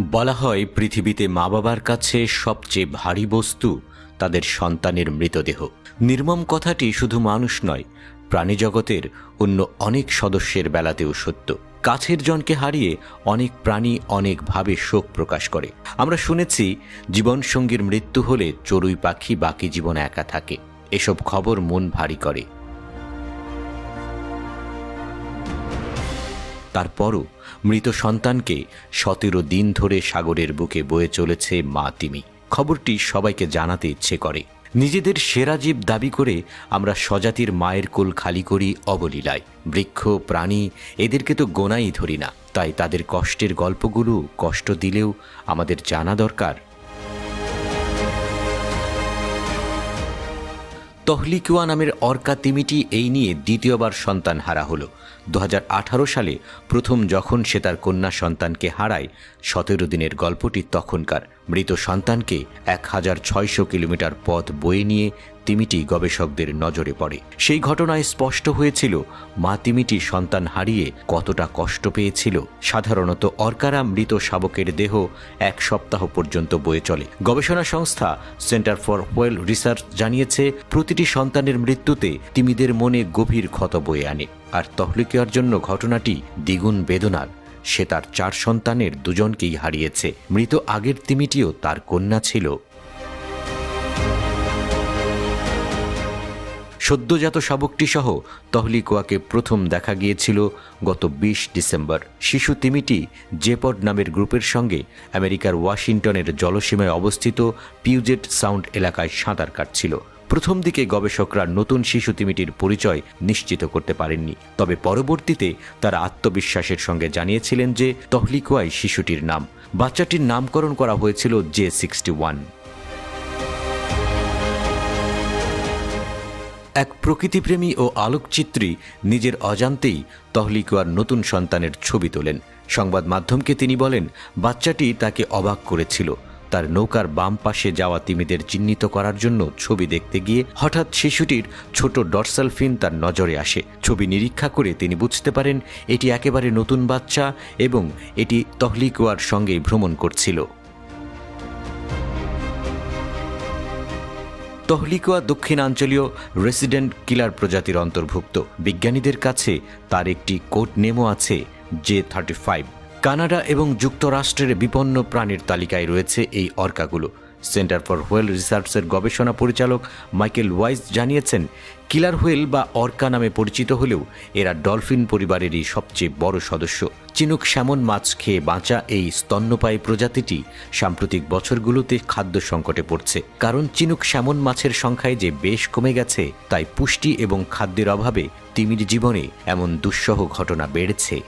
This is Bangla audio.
বলা হয়, পৃথিবীতে মা বাবার কাছে সবচেয়ে ভারী বস্তু তাদের সন্তানের মৃতদেহ। নির্মম কথাটি শুধু মানুষ নয়, প্রাণীজগতের অন্য অনেক সদস্যের বেলাতেও সত্য। কাছের জনকে হারিয়ে অনেক প্রাণী অনেকভাবে শোক প্রকাশ করে। আমরা শুনেছি, জীবনসঙ্গীর মৃত্যু হলে চড়ুই পাখি বাকি জীবন একা থাকে। এসব খবর মন ভারী করে। তারপরও মৃত সন্তানকে সতেরো দিন ধরে সাগরের বুকে বয়ে চলেছে মা তিমি। খবরটি সবাইকে জানাতে ইচ্ছে করে। নিজেদের সেরা জীব দাবি করে আমরা স্বজাতির মায়ের কোল খালি করি অবলীলায়। বৃক্ষ, প্রাণী, এদেরকে তো গোনাই ধরি না। তাই তাদের কষ্টের গল্পগুলো কষ্ট দিলেও আমাদের জানা দরকার তহলিকুয়া নামের অর্কা তিমিটি এই নিয়ে দ্বিতীয়বার সন্তান হারা হলো। দু হাজার আঠারো সালে প্রথম যখন সে তার কন্যা সন্তানকে হারায়, সতেরো দিনের গল্পটি তখনকার। মৃত সন্তানকে এক হাজার ছয়শো কিলোমিটার পথ বয়ে নিয়ে তিমিটি গবেষকদের নজরে পড়ে। সেই ঘটনায় স্পষ্ট হয়েছিল, মা তিমিটি সন্তান হারিয়ে কতটা কষ্ট পেয়েছিল। সাধারণত অর্কারা মৃত শাবকের দেহ এক সপ্তাহ পর্যন্ত বয়ে চলে। গবেষণা সংস্থা সেন্টার ফর ওয়েল রিসার্চ জানিয়েছে, প্রতিটি সন্তানের মৃত্যুতে তিমিদের মনে গভীর ক্ষত বয়ে আনে। আর তহলিকার জন্য ঘটনাটি দ্বিগুণ বেদনার। সে তার চার সন্তানের দুজনকেই হারিয়েছে। মৃত আগের তিমিটিও তার কন্যা ছিল। সদ্যজাত শাবকটি সহ তহলিকোয়াকে প্রথম দেখা গিয়েছিল গত বিশ ডিসেম্বর। শিশু তিমিটি জেপড নামের গ্রুপের সঙ্গে আমেরিকার ওয়াশিংটনের জলসীমায় অবস্থিত পিউজেট সাউন্ড এলাকায় সাঁতার কাটছিল। প্রথম দিকে গবেষকরা নতুন শিশু তিমিটির পরিচয় নিশ্চিত করতে পারেননি, তবে পরবর্তীতে তারা আত্মবিশ্বাসের সঙ্গে জানিয়েছিলেন যে তহলিকোয়াই শিশুটির নাম। বাচ্চাটির নামকরণ করা হয়েছিল জে সিক্সটি ওয়ান। এক প্রকৃতিপ্রেমী ও আলোকচিত্রী নিজের অজান্তেই তহলিকুয়ার নতুন সন্তানের ছবি তোলেন। সংবাদ মাধ্যমকে তিনি বলেন, বাচ্চাটি তাকে অবাক করেছিল। তার নৌকার বাম পাশে যাওয়া তিমিদের চিহ্নিত করার জন্য ছবি দেখতে গিয়ে হঠাৎ শিশুটির ছোট ডরসাল ফিন তার নজরে আসে। ছবি নিরীক্ষা করে তিনি বুঝতে পারেন, এটি একেবারে নতুন বাচ্চা এবং এটি তহলিকুয়ার সঙ্গে ভ্রমণ করছিল। তহলিকুয়া দক্ষিণাঞ্চলীয় রেসিডেন্ট কিলার প্রজাতির অন্তর্ভুক্ত। বিজ্ঞানীদের কাছে তার একটি কোড নেমও আছে জে থার্টি ফাইভ কানাডা এবং যুক্তরাষ্ট্রের বিপন্ন প্রাণীর তালিকায় রয়েছে এই অর্কাগুলো। সেন্টার ফর হোয়েল রিসার্চের গবেষণা পরিচালক মাইকেল ওয়াইজ জানিয়েছেন, কিলার হোয়েল বা অর্কা নামে পরিচিত হলেও এরা ডলফিন পরিবারেরই সবচেয়ে বড় সদস্য। চিনুক স্যামন মাছ খেয়ে বাঁচা এই স্তন্যপায়ী প্রজাতিটি সাম্প্রতিক বছরগুলোতে খাদ্য সংকটে পড়ছে। কারণ চিনুক স্যামন মাছের সংখ্যায় যে বেশ কমে গেছে, তাই পুষ্টি এবং খাদ্যের অভাবে তিমির জীবনে এমন দুঃসহ ঘটনা বেড়েছে।